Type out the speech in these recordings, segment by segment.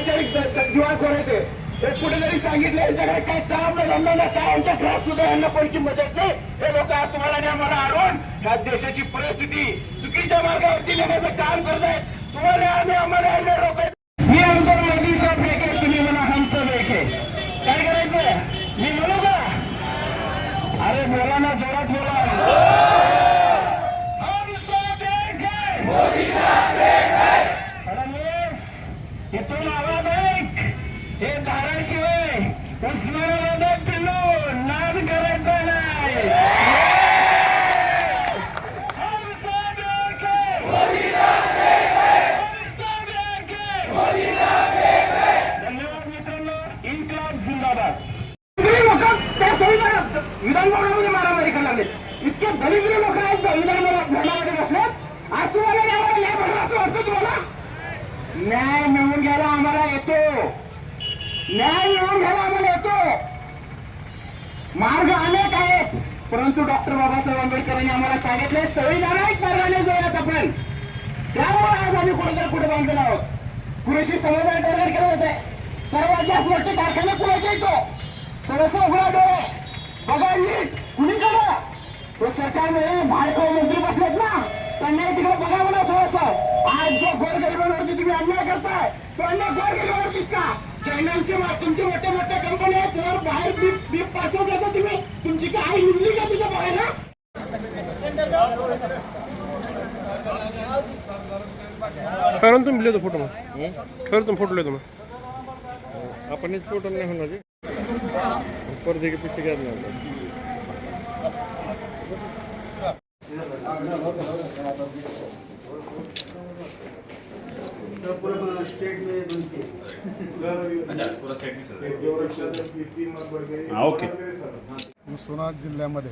वैचारिक the- the- दिवाळखोर आहे ते हे कुठेतरी सांगितलं यांच्याकडे काय काम नाही धंदा नाही काय यांच्या त्रास सुद्धा यांना कोणची मदत नाही हे लोक आज तुम्हाला आणि आम्हाला आणून ह्या देशाची परिस्थिती चुकीच्या मार्गावरती नेण्याचं काम करत आहेत तुम्हाला आम्ही आम्हाला यांना रोखायचं मी आमदार मोदी साहेब इतके दरिद्र लोक आहेत त्या विधानभवनामध्ये बसलेत आज तुम्हाला न्याय भरला असं वाटतं तुम्हाला? न्याय मिळवून घ्यायला आम्हाला येतो. न्याय मिळवून घ्यायला आम्हाला येतो. मार्ग अनेक आहेत. परंतु डॉक्टर बाबासाहेब आंबेडकरांनी आम्हाला सांगितले संविधानिक मार्गाने जाऊयात आपण. त्यामुळे आज आम्ही कुठेतरी कुठे बांधलेलो आहोत? पुरेशी समाजाने टार्गेट केलं होते सर्वात जास्त मोठे कारखाने कुणाचे येतो. थोडस उघडा डोळे. बघा नीट. कुणी करा सरकारने भाडखाऊ मंत्री बसलेत ना त्यांना तिकडे बघा म्हणा थोडस. आज जो गोरगरिबांवरती तुम्ही अन्याय करताय तो अन्याय गोरगरिबांवरतीच का? चायनाचे तुमचे मोठ्या मोठ्या कंपन्या आहेत त्यावर बाहेर बीप बीप पासव करता तुम्ही. तुमची काय निघली का तिथं बघायला? कारण तुम्ही लिहितो फोटो मग. खरं तुम्ही फोटो लिहितो मग. आपण फोटो नाही होणार. जे. परत पिक्चर घ्यायला उस्मानाबाद जिल्ह्यामध्ये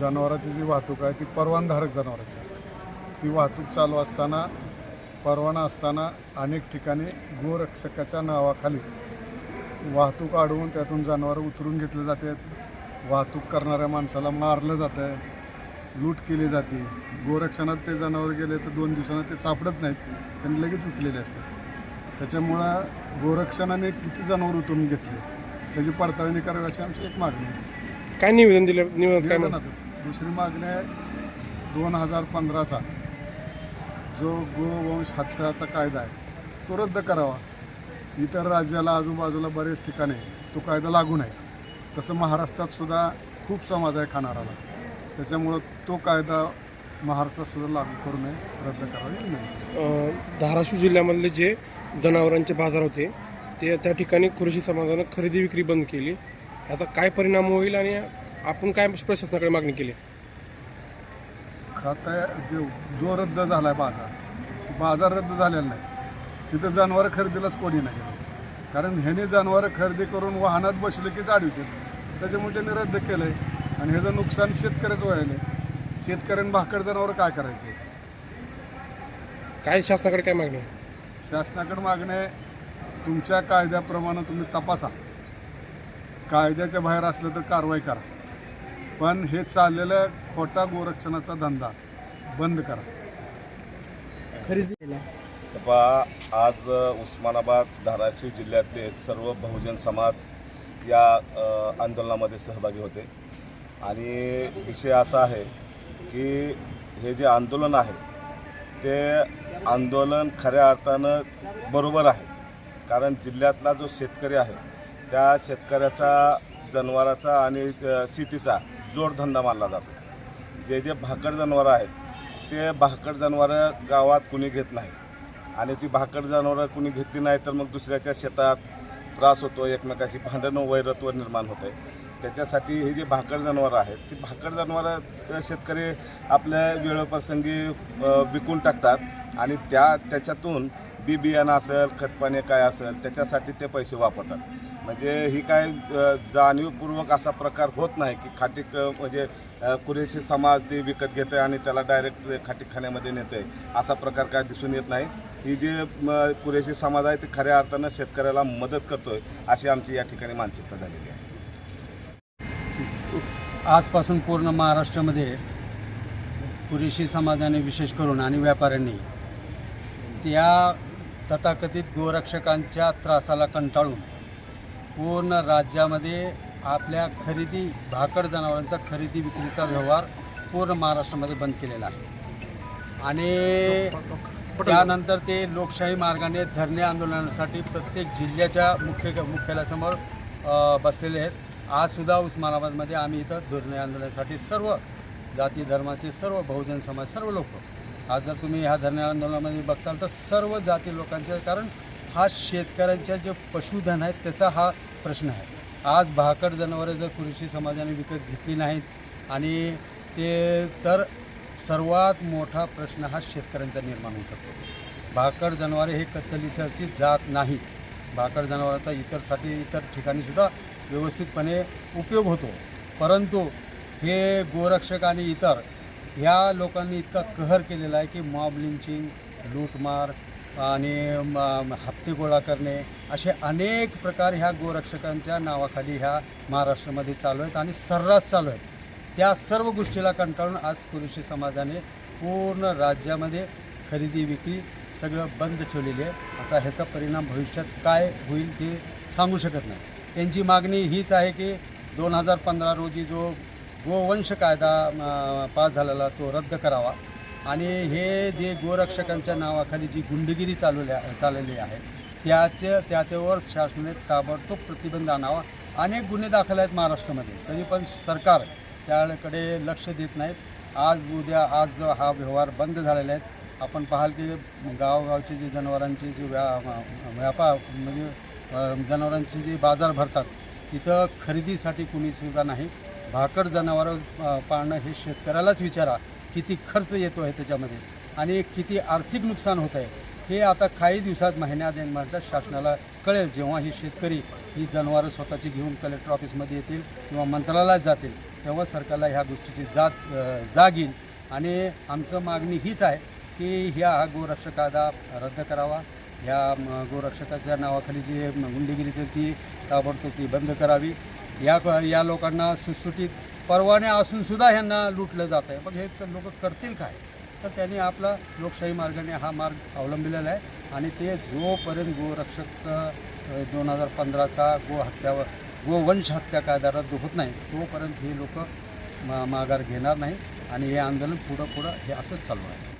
जनावरांची जी वाहतूक आहे ती परवानधारक जनावरांची आहे. ती वाहतूक चालू असताना परवाना असताना अनेक ठिकाणी गोरक्षकाच्या नावाखाली वाहतूक अडवून त्यातून जनावरं उतरून घेतले जातात वाहतूक करणाऱ्या माणसाला मारलं जातं आहे लूट केली जाते. गोरक्षणात ते जनावर गेले तर दोन दिवसांना ते सापडत नाहीत त्यांनी लगेच उतलेले असतात. त्याच्यामुळं गोरक्षणाने किती जनावर उतरून घेतले? त्याची पडताळणी करावी अशी आमची एक मागणी आहे. काय निवेदन दिलं? निवेदन काय? निवेदनातच दुसरी मागणी आहे दोन हजार पंधराचा जो गोवंश हत्याचा कायदा आहे तो रद्द करावा. इतर राज्याला आजूबाजूला बरेच ठिकाणी तो कायदा लागू नाही तसं महाराष्ट्रात सुद्धा खूप समाज आहे खाणाराला त्याच्यामुळं तो कायदा महाराष्ट्रात सुद्धा लागू करू नये रद्द करावी विनंती. अं, धाराशिव जिल्ह्यामधले जे जनावरांचे बाजार होते ते त्या ठिकाणी कृषी समाजानं खरेदी विक्री बंद केली. याचा काय परिणाम होईल आणि आपण काय प्रशासनाकडे मागणी केली? खाता जो जो रद्द झाला आहे बाजार बाजार रद्द झालेला नाही. तिथं जनावरं खरेदीलाच कोणी नाही गेलं. कारण ह्याने जनावरं खरेदी करून वाहनात बसले की जाडवते त्याच्यामुळे त्यांनी रद्द केलं आहे आणि ह्याचं नुकसान शेतकऱ्याचं व्हायला आहे शेतकऱ्यांनी भाकड जनावरं काय करायचे? काय शासनाकडे काय मागणी? आहे? शासनाकडे मागणे तुमच्या कायद्याप्रमाणे तुम्ही तपासा. कायद्याच्या बाहेर असलं तर कारवाई करा. पण हे चाललेलं खोटा गोरक्षणाचा धंदा बंद करा. पहा आज उस्मानाबाद धाराशिव जिल्ह्यातले सर्व बहुजन समाज या अ, आंदोलनामध्ये सहभागी होते. आणि विषय असा आहे की हे जे आंदोलन आहे ते आंदोलन खऱ्या अर्थानं बरोबर आहे. कारण जिल्ह्यातला जो शेतकरी आहे त्या शेतकऱ्याचा जनावराचा आणि शेतीचा जोडधंदा मानला जातो. जे जे भाकड जनावरं आहेत ते भाकड जनावरं गावात कुणी घेत नाही. आणि ती भाकड जनावरं कुणी घेतली नाही तर मग दुसऱ्याच्या शेतात त्रास होतो एकमेकाशी भांडणं वैरत्व निर्माण होते त्याच्यासाठी हे जे भाकड जनावरं आहेत ती भाकड जनावरं शेतकरी आपल्या वेळोप्रसंगी विकून टाकतात आणि त्या त्याच्यातून बी बियाणं असेल खतपाणी काय असेल त्याच्यासाठी ते पैसे वापरतात. म्हणजे ही काय जाणीवपूर्वक असा प्रकार होत नाही की खाटीक म्हणजे कुरेशी समाज ते विकत घेते आणि त्याला डायरेक्ट खाटीकखान्यामध्ये नेते असा प्रकार काय दिसून येत नाही. ही जी कुरेशी समाज आहे ते खऱ्या अर्थानं शेतकऱ्याला मदत करतोय अशी आमची या ठिकाणी मानसिकता झालेली आहे. आजपासून पूर्ण महाराष्ट्रामध्ये पुरेशी समाजाने विशेष करून आणि व्यापाऱ्यांनी त्या तथाकथित गोरक्षकांच्या त्रासाला कंटाळून पूर्ण राज्यामध्ये आपल्या खरेदी भाकड जनावरांचा खरेदी विक्रीचा व्यवहार पूर्ण महाराष्ट्रामध्ये बंद केलेला आहे. आणि त्यानंतर ते लोकशाही मार्गाने धरणे आंदोलनासाठी प्रत्येक जिल्ह्याच्या मुख्य मुख्यालयासमोर बसलेले आहेत. आजसुद्धा उस्मानाबादमध्ये आम्ही इथं धरणे आंदोलनासाठी सर्व जाती धर्माचे सर्व बहुजन समाज सर्व लोक आज जर तुम्ही ह्या धरणे आंदोलनामध्ये बघताल तर सर्व जाती लोकांचे कारण हा शेतकऱ्यांच्या जे पशुधन आहेत त्याचा हा प्रश्न आहे. आज भाकड जनावरं जर कृषी समाजाने विकत घेतली नाहीत आणि ते तर सर्वात मोठा प्रश्न हा शेतकऱ्यांचा निर्माण होऊ शकतो. भाकड जनावरे हे कत्तलीसाची जात नाही भाकड जनावरांचा इतरसाठी इतर ठिकाणीसुद्धा व्यवस्थितपणे उपयोग होतो. परंतु हे गोरक्षक आणि इतर ह्या लोकांनी इतका कहर केलेला आहे की मॉब लिंचिंग लूटमार आणि हप्ते गोळा करणे असे अनेक प्रकार ह्या गोरक्षकांच्या नावाखाली ह्या महाराष्ट्रामध्ये चालू आहेत आणि सर्रास चालू आहेत. त्या सर्व गोष्टीला कंटाळून आज पुरुषी समाजाने पूर्ण राज्यामध्ये खरेदी विक्री सगळं बंद ठेवलेली आहे. आता ह्याचा परिणाम भविष्यात काय होईल ते सांगू शकत नाही. त्यांची मागणी हीच आहे की दोन हजार पंधरा रोजी जो गोवंश कायदा पास झालेला तो रद्द करावा. आणि हे जे गोरक्षकांच्या नावाखाली जी गुंडगिरी चालवल्या चाललेली आहे त्याचे त्याच्यावर शासनाने ताबडतोब प्रतिबंध आणावा. अनेक गुन्हे दाखल आहेत महाराष्ट्रामध्ये तरी पण सरकार त्याकडे लक्ष देत नाहीत. आज उद्या आज हा व्यवहार बंद झालेला आहे. आपण पाहाल की गावगावचे जे जनावरांचे जे व्या व्यापार म्हणजे जनावरांचे जे बाजार भरतात तिथं खरेदीसाठी कुणीसुद्धा नाही. भाकड जनावरं पाळणं हे शेतकऱ्यालाच विचारा किती खर्च येतो आहे त्याच्यामध्ये आणि किती आर्थिक नुकसान होत आहे हे आता काही दिवसात महिन्यात महिन्यात शासनाला कळेल. जेव्हा ही शेतकरी ही जनावरं स्वतःची घेऊन कलेक्टर ऑफिसमध्ये येतील किंवा मंत्रालयात जातील तेव्हा सरकारला ह्या गोष्टीची जात जाग येईल. आणि आमचं मागणी हीच आहे की ह्या हा गोरक्षक कायदा रद्द करावा. ह्या गोरक्षकाच्या नावाखाली जी म, ती ताबडतोब ती बंद करावी. या या लोकांना सुटसुटीत परवाने असूनसुद्धा ह्यांना लुटलं जात आहे. मग हे लोक करतील काय? तर त्यांनी आपला लोकशाही मार्गाने हा मार्ग अवलंबिलेला आहे. आणि ते जोपर्यंत गोरक्षक दोन हजार पंधराचा गो हत्यावर गोवंश हत्या कायदा रद्द होत नाही तोपर्यंत हे लोक मा माघार घेणार नाही. आणि हे आंदोलन पुढं पुढं हे असंच चालू आहे.